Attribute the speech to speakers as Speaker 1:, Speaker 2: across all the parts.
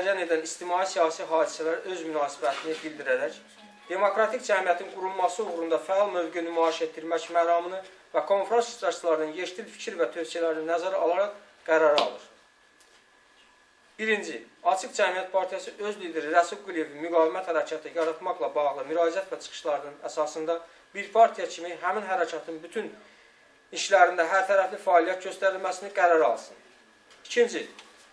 Speaker 1: cəryan edən ictimai-siyasi hadisələr öz münasibətini bildirərək, demokratik cəmiyyətin qurulması uğrunda fəal mövqe nümayiş etdirmək məramını və konfrans iştirakçılarının yeşil fikir və tövsiyələrini nəzərə alaraq qərara alır. Birinci, Açıq Cəmiyyət Partiyası öz lideri Rəsul Quliyevin müqavimət hərəkatı yaratmaqla bağlı müraciət və çıxışlarının əsasında bir partiya kimi həmin hərəkatın bütün işlərində hər tərəfli fəaliyyət göstərilməsini qərar alsın. İkinci,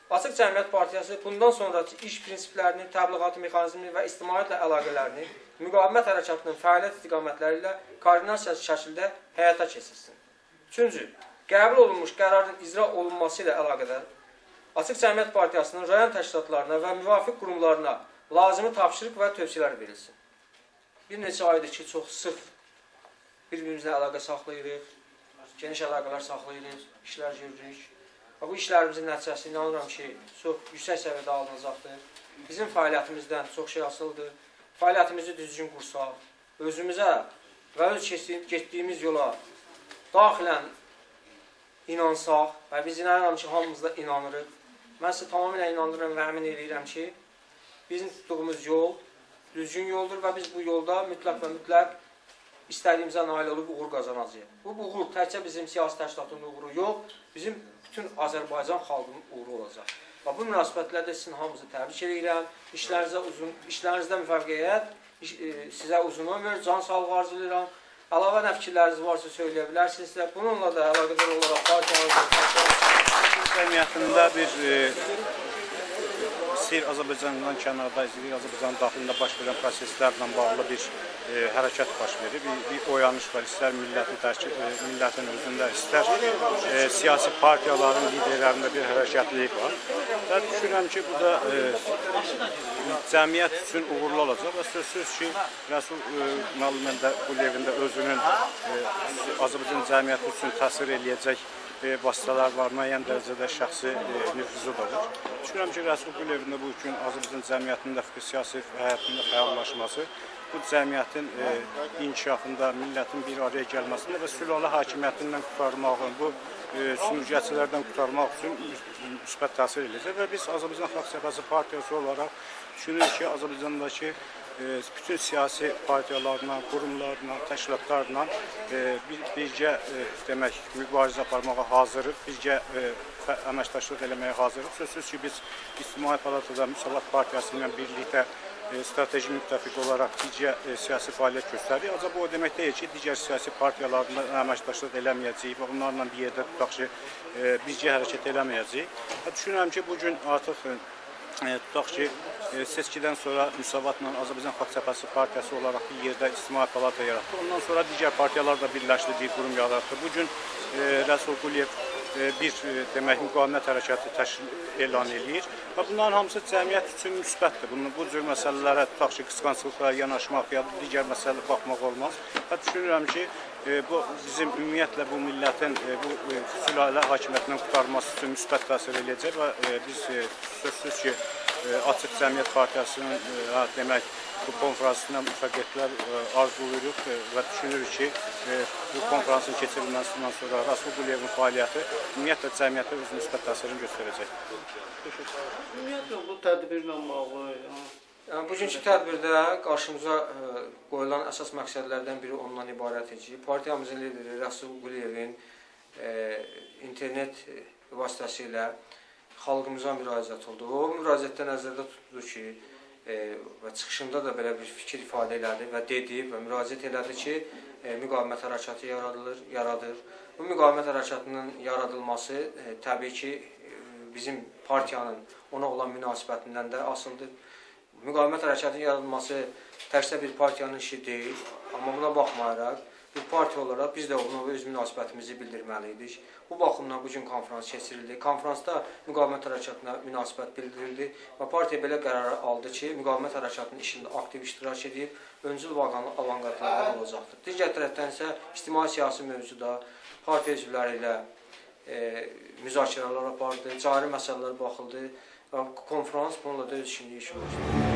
Speaker 1: Açıq Cəmiyyət Partiyası bundan sonraki iş prinsiplərini, təbliğatı mexanizmini və ictimaiyyətlə əlaqələrini müqavimət hərəkatının fəaliyyət istiqamətləri ilə koordinasiya şəkildə həyata keçirsin. Üçüncü, qəbul olunmuş qərarın icra olunması ilə əlaqədar Açıq Cəmiyyət Partiyasının rayon təşkilatlarına və müvafiq qurumlarına lazımi tapşırıq və tövsiyələr verilsin. Bir neçə aydır ki, çox sıx bir-birimizlə əlaqə saxlayırıq, geniş əlaqələr saxlayırıq, işlər görürük. Və bu işlərimizin nəticəsi inanıram ki, çox yüksək səviyyədə alınacaqdır. Bizim fəaliyyətimizdən çox şey asılıdır. Fəaliyyətimizi düzgün qursaq, özümüzə və öz getdiyimiz yola daxilən inansaq və biz inanıram ki, hamımız da inanırıq. Mən sizə tamamilə inandırıram və əmin edirəm ki, bizim tutduğumuz yol düzgün yoldur və biz bu yolda mütləq və mütləq istədiyimizə nail olub uğur qazanacağıq. Bu uğur təkcə bizim siyasi təşkilatın uğuru yox, bizim bütün Azərbaycan xalqının uğuru olacaq. Və bu münasibətlərdə sizin hamınızı təbrik edirəm. İşlərinizə uzun, işlərinizdə müvəffəqiyyət, iş, e, sizə uzun ömür, can sağlığı arzulayıram. Əlavə nə fikirləriniz varsa söyləyə bilərsinizsə, bununla da əlaqədar olaraq partiyanızın
Speaker 2: cəmiyyətində bir e, seyr Azərbaycandan kənarda izləyir, Azərbaycanın daxilində baş verən proseslərlə bağlı bir e, hərəkət baş verir. Bir, bir oyanış var, istər millətin, tərkib, e, millətin özündə, istər e, siyasi partiyaların liderlərində bir hərəkətlilik var. Və düşünürəm ki, bu da e, cəmiyyət üçün uğurlu olacaq və sözsüz ki, Rəsul e, müəllimində bu evində özünün e, Azərbaycan cəmiyyəti üçün təsir eləyəcək vasitələr var, müəyyən dərəcədə şəxsi e, nüfuzu da var. Düşünürəm ki, Rəsul Gülevində bu gün Azərbaycan cəmiyyətində siyasi həyatında fəallaşması bu cəmiyyətin e, inkişafında, millətin bir araya gəlməsində və sülalə hakimiyyətindən qurtarmağın, bu e, sümürgəçilərdən qurtarmaq üçün müsbət təsir edəcək və biz Azərbaycan Xalq Cəbhəsi partiyası olaraq düşünürük ki, Azərbaycandakı bütün siyasi partiyalarla, qurumlarla, təşkilatlarla bir, birgə demək mübarizə aparmağa hazırıq, birgə əməkdaşlıq eləməyə hazırıq. Sözsüz ki, biz İctimai Palatada Müsavat Partiyası ilə birlikdə strateji müttəfiq olaraq digər e, siyasi fəaliyyət göstərir. Ancaq bu o demək deyil ki, digər siyasi partiyalarla əməkdaşlıq eləməyəcəyik və onlarla bir yerdə tutaq ki, e, birgə hərəkət eləməyəcəyik. Düşünürəm ki, bu gün artıq e, tutaq ki, E, seçkidən sonra Müsavatla Azərbaycan Xalq Cəbhəsi partiyası olaraq bir yerdə ictimai palata yaratdı. Ondan sonra digər partiyalar da birləşdi, bir qurum yaratdı. Bu gün e, Rəsul Quliyev e, bir demək müqavimət hərəkatı təşkil elan eləyir və bunların hamısı cəmiyyət üçün müsbətdir. Bunun bu cür məsələlərə tutaq ki, qısqanclıqla yanaşmaq ya digər məsələ baxmaq olmaz. Və düşünürəm ki, bu bizim ümumiyyətlə bu millətin e, bu e, sülalə hakimiyyətindən qurtarması üçün müsbət təsir eləyəcək və e, biz e, sözsüz ki, Açıq Cəmiyyət Partiyasının e, demək bu konfransına müvəffəqiyyətlər e, arzulayırıq e, və düşünürük ki, bu konfransın keçirilməsindən sonra Rasul Quliyevin fəaliyyəti ümumiyyətlə cəmiyyətə öz müsbət təsirini göstərəcək.
Speaker 3: Ümumiyyətlə bu tədbirlə bağlı
Speaker 1: Yəni, bugünkü tədbirdə qarşımıza ə, qoyulan əsas məqsədlərdən biri ondan ibarətdir ki, partiyamızın lideri Rəsul Quliyevin ə, internet vasitəsilə xalqımıza müraciət oldu. O müraciətdə nəzərdə tutuldu ki, e, və çıxışında da belə bir fikir ifadə elədi və dedi və müraciət elədi ki, e, müqavimət hərəkatı yaradılır, yaradır. Bu müqavimət hərəkatının yaradılması e, təbii ki, e, bizim partiyanın ona olan münasibətindən də asılıdır. Müqavimət hərəkatının yaradılması təkcə bir partiyanın işi deyil, amma buna baxmayaraq bir partiya olaraq biz də ona öz münasibətimizi bildirməliydik. Bu baxımdan bu gün konfrans keçirildi. Konfransda müqavimət hərəkatına münasibət bildirildi və partiya belə qərar aldı ki, müqavimət hərəkatının işində aktiv iştirak edib, öncül avangardlardan olacaqdır. Digər tərəfdən isə ictimai-siyasi mövzuda partiya üzvləri ilə e, müzakirələr apardı, cari məsələlər baxıldı və konfrans bununla da öz işini işləyir.